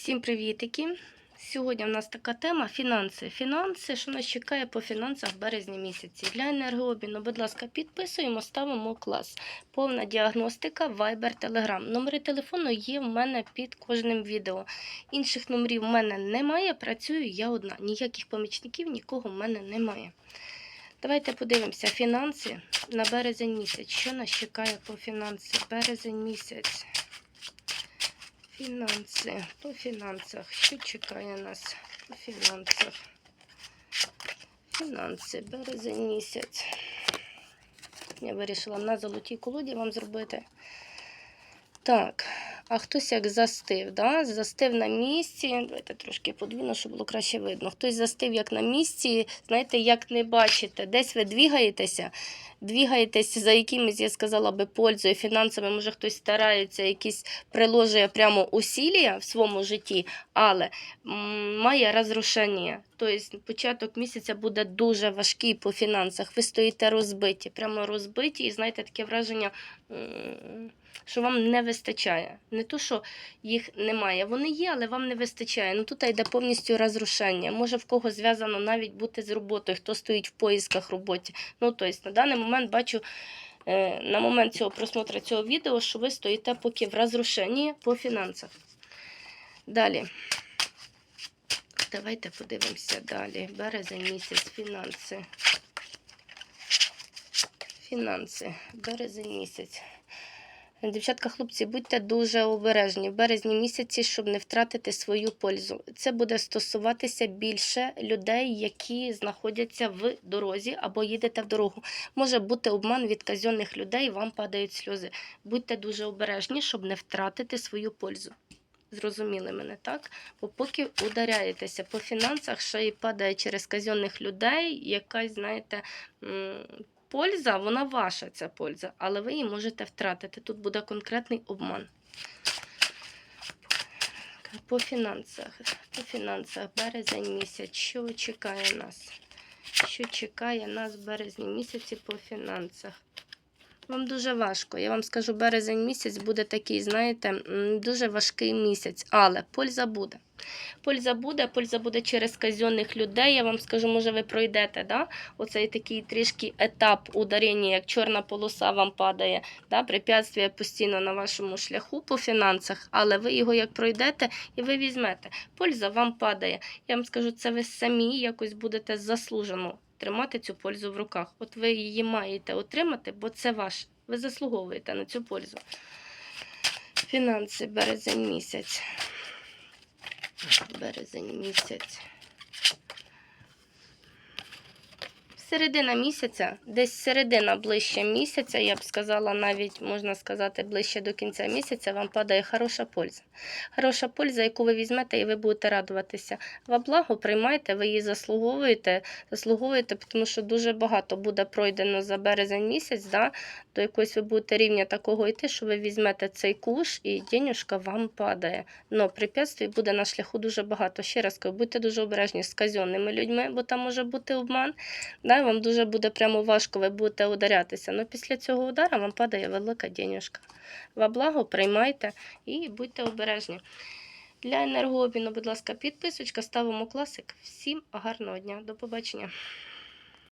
Всім привітики! Сьогодні в нас така тема фінанси. Фінанси, що нас чекає по фінансах в березні місяці. Для енергообміну, будь ласка, підписуємо, ставимо клас. Повна діагностика, Viber, Telegram. Номери телефону є в мене під кожним відео. Інших номерів в мене немає. Працюю я одна. Ніяких помічників, нікого в мене немає. Давайте подивимося фінанси на березень місяць. Що нас чекає по фінансах? Березень місяць. Фінанси. По фінансах. Що чекає нас по фінансах? Фінанси. Березень місяць. Я вирішила на золотій колоді вам зробити. Так, а хтось як застив, да? застив на місці. Давайте трошки подвіну, щоб було краще видно. Хтось застив як на місці, знаєте, як не бачите, десь ви двігаєтеся, двігаєтеся за якимись, я сказала би, пользою, фінансами, може хтось старається, якісь приложує прямо усілля в своєму житті, але має розрушення. Тобто початок місяця буде дуже важкий по фінансах. Ви стоїте розбиті, прямо розбиті, і знаєте, таке враження. що вам не вистачає. Не то, що їх немає. Вони є, але вам не вистачає. Ну тут йде повністю розрушення. Може в кого зв'язано навіть бути з роботою, хто стоїть в поїсках роботі. Ну, тобто, на даний момент бачу. е, На момент цього просмотру цього відео, що ви стоїте поки в розрушенні по фінансах. Далі. Давайте подивимося далі. Березень місяць, фінанси. Фінанси. Березень місяць. Дівчатка, хлопці, будьте дуже обережні в березні місяці, щоб не втратити свою пользу. Це буде стосуватися більше людей, які знаходяться в дорозі або їдете в дорогу. Може бути обман від казенних людей, вам падають сльози. Будьте дуже обережні, щоб не втратити свою пользу. Зрозуміли мене, так? Бо поки ударяєтеся по фінансах, ще й падає через казенних людей, якась, знаєте, польза, вона ваша ця польза, але ви її можете втратити. Тут буде конкретний обман. По фінансах, по фінансах, березень місяць, що чекає нас? Що чекає нас в березні місяці по фінансах? Вам дуже важко. Я вам скажу, березень місяць буде такий, знаєте, дуже важкий місяць, але польза буде. Польза буде, польза буде через казенних людей. Я вам скажу, може, ви пройдете, да? оцей такий трішки етап ударення, як чорна полоса вам падає, да? препятствие постійно на вашому шляху по фінансах, але ви його як пройдете і ви візьмете. Польза вам падає. Я вам скажу, це ви самі якось будете заслужено тримати цю пользу в руках. От ви її маєте отримати, бо це ваше. Ви заслуговуєте на цю пользу. Фінанси, березень місяць. Березень місяць. Середина місяця, десь середина ближче місяця, я б сказала, навіть можна сказати, ближче до кінця місяця, вам падає хороша польза. Хороша польза, яку ви візьмете, і ви будете радуватися. Во благо приймайте, ви її заслуговуєте, заслуговуєте, тому що дуже багато буде пройдено за березень місяць, да, до якогось ви будете рівня такого йти, що ви візьмете цей куш і денюжка вам падає. Но препятствий буде на шляху дуже багато. Ще раз кажу, будьте дуже обережні з казенними людьми, бо там може бути обман. Да, вам дуже буде прямо важко, ви будете ударятися. але після цього удара вам падає велика денюжка. Во благо приймайте і будьте обережні. Для енергообміну, будь ласка, підписочка, ставимо класик. Всім гарного дня. До побачення.